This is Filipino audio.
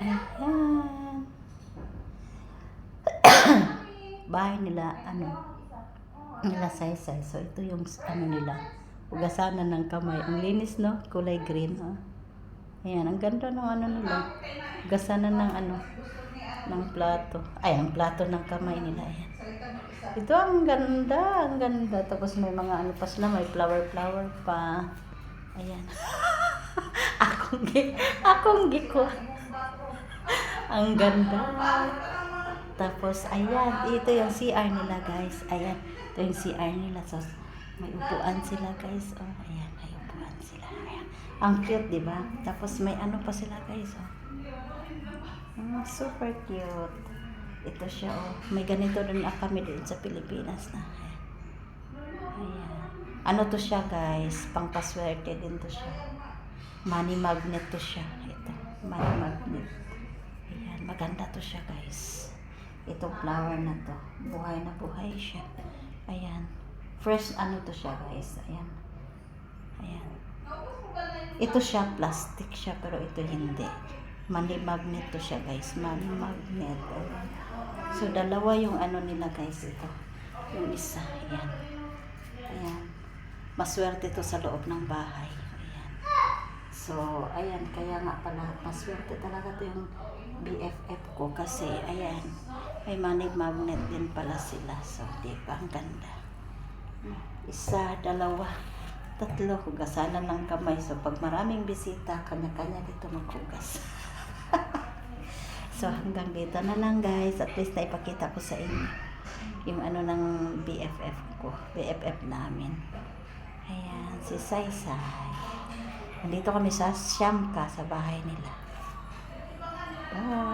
Ayan. Bahay nila, ano, nila saysay. So, ito yung, ano nila, hugasanan ng kamay. Ang linis, no? Kulay green, oh. Ayan, ang ganda ng ano nila. Hugasanan ng ano, ng plato. Ay, ang plato ng kamay nila, ayan. Ito ang ganda, ang ganda. Tapos may mga ano pa sila, may flower-flower pa. Ayan. akong gi, akong gi ko. Ang ganda. Tapos, ayan, ito yung CR nila, guys. Ayan, ito yung CR nila. So, may upuan sila, guys. Oh, ayan, may upuan sila. Ayan. Ang cute, di ba? Tapos, may ano pa sila, guys. Oh. Mm, super cute. Ito siya, oh. May ganito din na kami doon sa Pilipinas na. Ayan. Ayan. Ano to siya, guys? Pangpaswerte din to siya. Money magnet to siya. Ito. Money magnet. Maganda to siya, guys. Itong flower na to. Buhay na buhay siya. Ayan. Fresh ano to siya, guys. Ayan. Ayan. Ito siya, plastic siya, pero ito hindi. Money magnet to siya, guys. Money magnet. Ayan. So, dalawa yung ano nila, guys, ito. Yung isa. Ayan. Ayan. Maswerte to sa loob ng bahay. So, ayan. Kaya nga pala, maswerte talaga to yung BFF ko kasi, ayan, may money magnet din pala sila. So, di ba? Ang ganda. Isa, dalawa, tatlo, hugasanan ng kamay. So, pag maraming bisita, kanya-kanya dito maghugas. so, hanggang dito na lang guys. At least naipakita ko sa inyo yung ano ng BFF ko. BFF namin. Ayan, si Saysay. Nandito kami sa Siyamka, sa bahay nila. Bye!